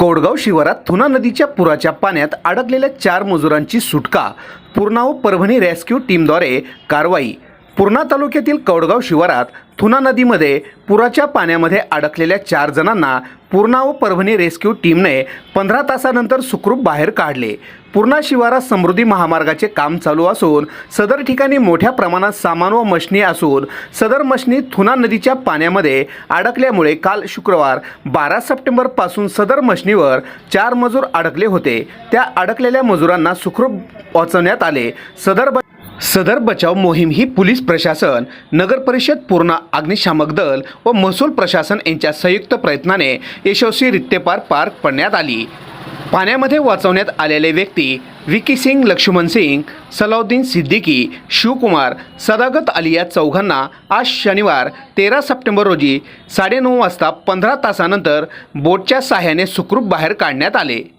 कोडगाव शिवारात थुना नदीच्या पुराच्या पाण्यात अडकलेल्या चार मजुरांची सुटका. पूर्णाव परभणी रेस्क्यू टीमद्वारे कारवाई. पूर्णा तालुक्यातील कौडगाव शिवारात थुना नदीमध्ये पुराच्या पाण्यामध्ये अडकलेल्या चार जणांना पूर्णा व परभणी रेस्क्यू टीमने पंधरा तासानंतर सुखरूप बाहेर काढले. पूर्णा शिवारात समृद्धी महामार्गाचे काम चालू असून सदर ठिकाणी मोठ्या प्रमाणात सामान व मशनी असून सदर मशनी थुना नदीच्या पाण्यामध्ये अडकल्यामुळे काल शुक्रवार बारा सप्टेंबरपासून सदर मशनीवर चार मजूर अडकले होते. त्या अडकलेल्या मजुरांना सुखरूप पोहोचवण्यात आले. सदर ब सदर बचाव मोहीम ही पोलीस प्रशासन नगर परिषद पूर्ण अग्निशामक दल व महसूल प्रशासन यांच्या संयुक्त प्रयत्नाने यशस्वीरित्या पार पार पडण्यात आली. पाण्यामध्ये वाचवण्यात आलेले व्यक्ती विकी सिंग लक्ष्मण सिंग सलाउद्दीन सिद्दीकी शिवकुमार सदागत अली या चौघांना आज शनिवार तेरा सप्टेंबर रोजी साडेनऊ वाजता पंधरा तासानंतर बोटच्या साह्याने सुखरूप बाहेर काढण्यात आले.